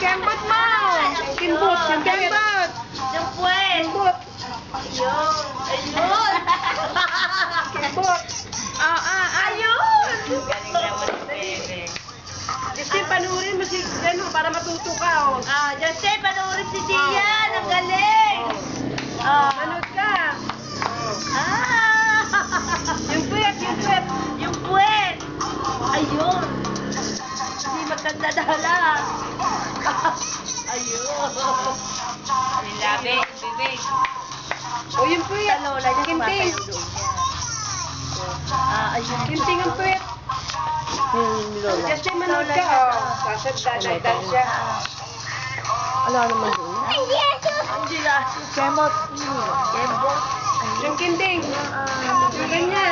Kembot mo! Kimbot, kembot! Yung puwet. Kimbot, Ayun. Ayun. kimbot. Ah, ah, Ayun. Galing naman si Bebe. Justin, panurin mo si, ano, para matuto ka, oh. Ah, panoorin si Dian. Ang galing. Ah. Manood ka. Ah. Yung puwet, yung puwet. Yung puwet. Ayun. Hindi maganda dala. Ayun. Nilabi, bibig. O, yung puwet. Sa lola doon niya. Ah, ayun. Kinting ang puwet. Yung lola. Justin, manood ka, oh. Sasadadagdag siya. Wala naman doon. Hindi ako. Hindi na. Kemot. Kemot. Yung kinting. Yung ganyan.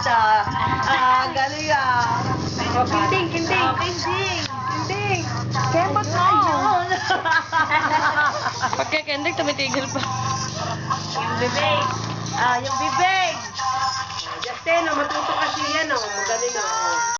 Dito. Ah, galing ah. Oh, kinting, kinting. Ah, Kinding. Kinting. Kemot na yun. Pagkakendig, tumitigil pa. yung bibig. Ah, yung bibig. Justin, oh, matuto kasi yan, oh. Magaling, oh.